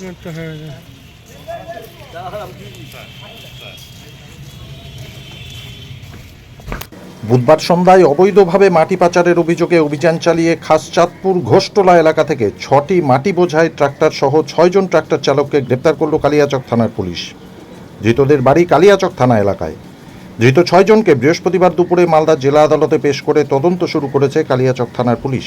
হ্যাঁ বুধবার সন্ধ্যায় অবৈধভাবে মাটি পাচারের অভিযোগে অভিযান চালিয়ে খাসচাঁদপুর ঘোষটোলা এলাকা থেকে ছটি মাটি বোঝাই ট্রাক্টর সহ ছয়জন ট্রাক্টর চালককে গ্রেপ্তার করল কালিয়াচক থানার পুলিশ। ধৃতদের বাড়ি কালিয়াচক থানা এলাকায়। ধৃত ছয়জনকে বৃহস্পতিবার দুপুরে মালদা জেলা আদালতে পেশ করে তদন্ত শুরু করেছে কালিয়াচক থানার পুলিশ।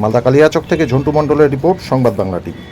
মালদা কালিয়াচক থেকে ঝন্টু মণ্ডলের রিপোর্ট সংবাদ বাংলা টিভি।